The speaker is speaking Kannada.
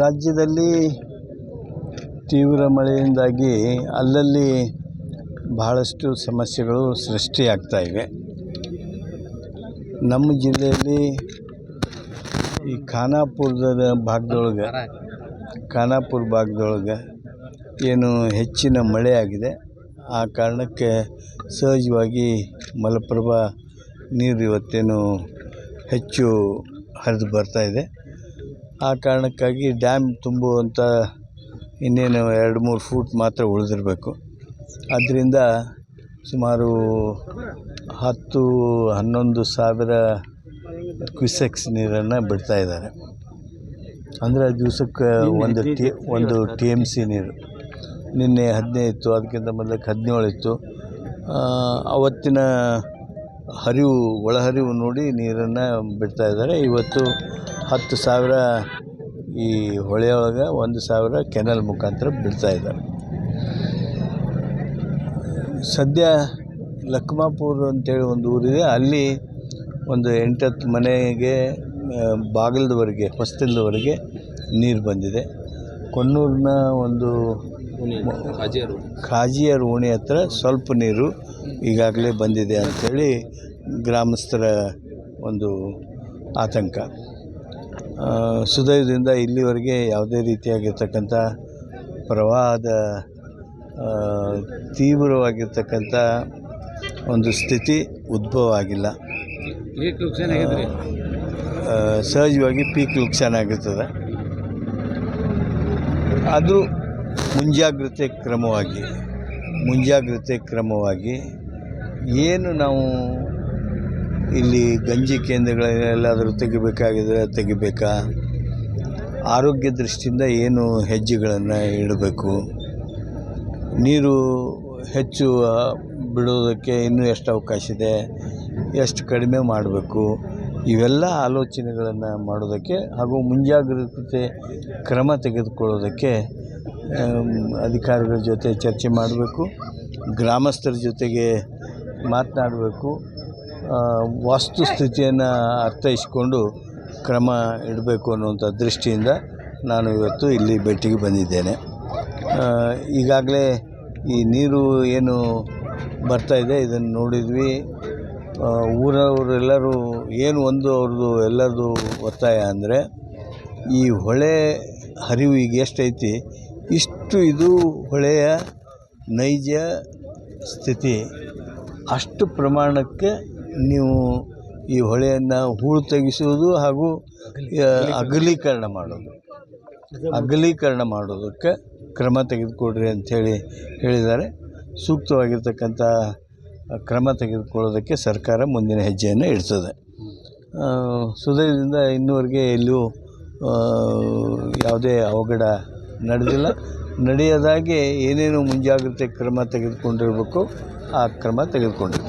ರಾಜ್ಯದಲ್ಲಿ ತೀವ್ರ ಮಳೆಯಿಂದಾಗಿ ಅಲ್ಲಲ್ಲಿ ಬಹಳಷ್ಟು ಸಮಸ್ಯೆಗಳು ಸೃಷ್ಟಿಯಾಗ್ತಾ ಇವೆ. ನಮ್ಮ ಜಿಲ್ಲೆಯಲ್ಲಿ ಈ ಖಾನಾಪುರದ ಭಾಗದೊಳಗೆ, ಖಾನಾಪುರ ಭಾಗದೊಳಗೆ ಏನು ಹೆಚ್ಚಿನ ಮಳೆ ಆಗಿದೆ ಆ ಕಾರಣಕ್ಕೆ ಸಹಜವಾಗಿ ಮಲಪ್ರಭಾ ನೀರು ಇವತ್ತೇನು ಹೆಚ್ಚು ಹರಿದು ಬರ್ತಾ ಇದೆ. ಆ ಕಾರಣಕ್ಕಾಗಿ ಡ್ಯಾಮ್ ತುಂಬುವಂಥ ಇನ್ನೇನು ಎರಡು, ಮೂರು ಫೂಟ್ ಮಾತ್ರ ಉಳಿದಿರಬೇಕು. ಅದರಿಂದ ಸುಮಾರು ಹತ್ತು, ಹನ್ನೊಂದು ಸಾವಿರ ಕ್ವಿಸೆಕ್ಸ್ ನೀರನ್ನು ಬಿಡ್ತಾ ಇದ್ದಾರೆ. ಅಂದರೆ ದಿವ್ಸಕ್ಕೆ ಒಂದು ಟಿ ಒಂದು ಟಿ ಎಂ ಸಿ ನೀರು. ನಿನ್ನೆ ಹದಿನೈದು ಇತ್ತು, ಅದಕ್ಕಿಂತ ಮೊದಲಕ್ಕೆ ಹದಿನೇಳು ಇತ್ತು. ಅವತ್ತಿನ ಹರಿವು, ಒಳಹರಿವು ನೋಡಿ ನೀರನ್ನು ಬಿಡ್ತಾ ಇದ್ದಾರೆ. ಇವತ್ತು ಹತ್ತು ಸಾವಿರ ಈ ಹೊಳೆಯೊಳಗೆ ಒಂದು ಸಾವಿರ ಕೆನಲ್ ಮುಖಾಂತರ ಬಿಡ್ತಾ ಇದ್ದಾರೆ. ಸದ್ಯ ಲಕ್ಮಾಪುರ್ ಅಂತೇಳಿ ಒಂದು ಊರಿದೆ. ಅಲ್ಲಿ ಒಂದು ಎಂಟತ್ತು ಮನೆಗೆ ಬಾಗಿಲ್ದವರೆಗೆ, ಹೊಸ್ತಿಲದವರೆಗೆ ನೀರು ಬಂದಿದೆ. ಕೊನ್ನೂರಿನ ಒಂದು ಕಾಜಿಯರ್ ಓಣಿ ಹತ್ರ ಸ್ವಲ್ಪ ನೀರು ಈಗಾಗಲೇ ಬಂದಿದೆ ಅಂಥೇಳಿ ಗ್ರಾಮಸ್ಥರ ಒಂದು ಆತಂಕ. ಸುದೈವದಿಂದ ಸುದಯದಿಂದ ಇಲ್ಲಿವರೆಗೆ ಯಾವುದೇ ರೀತಿಯಾಗಿರ್ತಕ್ಕಂಥ ಪ್ರವಾಹದ ತೀವ್ರವಾಗಿರ್ತಕ್ಕಂಥ ಒಂದು ಸ್ಥಿತಿ ಉದ್ಭವ ಆಗಿಲ್ಲ. ಸಹಜವಾಗಿ ಪೀಕ್ ನುಕ್ಸಾನ್ ಆಗಿರ್ತದೆ. ಆದರೂ ಮುಂಜಾಗ್ರತೆ ಕ್ರಮವಾಗಿ ಮುಂಜಾಗ್ರತೆ ಕ್ರಮವಾಗಿ ಏನು ನಾವು ಇಲ್ಲಿ ಗಂಜಿ ಕೇಂದ್ರಗಳನ್ನೆಲ್ಲಾದರೂ ತೆಗಿಬೇಕಾಗಿದ್ರೆ ತೆಗಿಬೇಕಾ? ಆರೋಗ್ಯ ದೃಷ್ಟಿಯಿಂದ ಏನು ಹೆಜ್ಜೆಗಳನ್ನು ಇಡಬೇಕು? ನೀರು ಹೆಚ್ಚು ಬಿಡೋದಕ್ಕೆ ಇನ್ನೂ ಎಷ್ಟು ಅವಕಾಶ ಇದೆ? ಎಷ್ಟು ಕಡಿಮೆ ಮಾಡಬೇಕು? ಇವೆಲ್ಲ ಆಲೋಚನೆಗಳನ್ನು ಮಾಡೋದಕ್ಕೆ ಹಾಗೂ ಮುಂಜಾಗ್ರತೆ ಕ್ರಮ ತೆಗೆದುಕೊಳ್ಳೋದಕ್ಕೆ ಅಧಿಕಾರಿಗಳ ಜೊತೆ ಚರ್ಚೆ ಮಾಡಬೇಕು, ಗ್ರಾಮಸ್ಥರ ಜೊತೆಗೆ ಮಾತನಾಡಬೇಕು ವಾಸ್ತುಸ್ಥಿತಿಯನ್ನು ಅರ್ಥೈಸಿಕೊಂಡು ಕ್ರಮ ಇಡಬೇಕು ಅನ್ನುವಂಥ ದೃಷ್ಟಿಯಿಂದ ನಾನು ಇವತ್ತು ಇಲ್ಲಿ ಭೇಟಿಗೆ ಬಂದಿದ್ದೇನೆ. ಈಗಾಗಲೇ ಈ ನೀರು ಏನು ಬರ್ತಾ ಇದೆ, ಇದನ್ನು ನೋಡಿದ್ವಿ. ಊರವರೆಲ್ಲರೂ ಏನು ಒಂದು ಅವ್ರದ್ದು ಎಲ್ಲರದು ಒತ್ತಾಯ ಅಂದರೆ, ಈ ಹೊಳೆ ಹರಿವು ಈಗ ಎಷ್ಟೈತಿ ಇಷ್ಟು ಇದು ಹೊಳೆಯ ನೈಜ ಸ್ಥಿತಿ. ಅಷ್ಟು ಪ್ರಮಾಣಕ್ಕೆ ನೀವು ಈ ಹೊಳೆಯನ್ನು ಹೂಳು ತೆಗೆಸುವುದು ಹಾಗೂ ಅಗಲೀಕರಣ. ಮಾಡೋದು. ಅಗಲೀಕರಣ ಮಾಡೋದಕ್ಕೆ ಕ್ರಮ ತೆಗೆದುಕೊಡ್ರಿ ಅಂಥೇಳಿ ಹೇಳಿದ್ದಾರೆ. ಸೂಕ್ತವಾಗಿರ್ತಕ್ಕಂಥ ಕ್ರಮ ತೆಗೆದುಕೊಳ್ಳೋದಕ್ಕೆ ಸರ್ಕಾರ ಮುಂದಿನ ಹೆಜ್ಜೆಯನ್ನು ಇಡ್ತದೆ. ಇನ್ನುವರೆಗೆ ಇನ್ನೂವರೆಗೆ ಎಲ್ಲೂ ಯಾವುದೇ ಅವಘಡ ನಡೆದಿಲ್ಲ. ನಡೆಯದಾಗೆ ಏನೇನು ಮುಂಜಾಗ್ರತೆ ಕ್ರಮ ತೆಗೆದುಕೊಂಡಿರಬೇಕು ಆ ಕ್ರಮ ತೆಗೆದುಕೊಂಡಿದೆ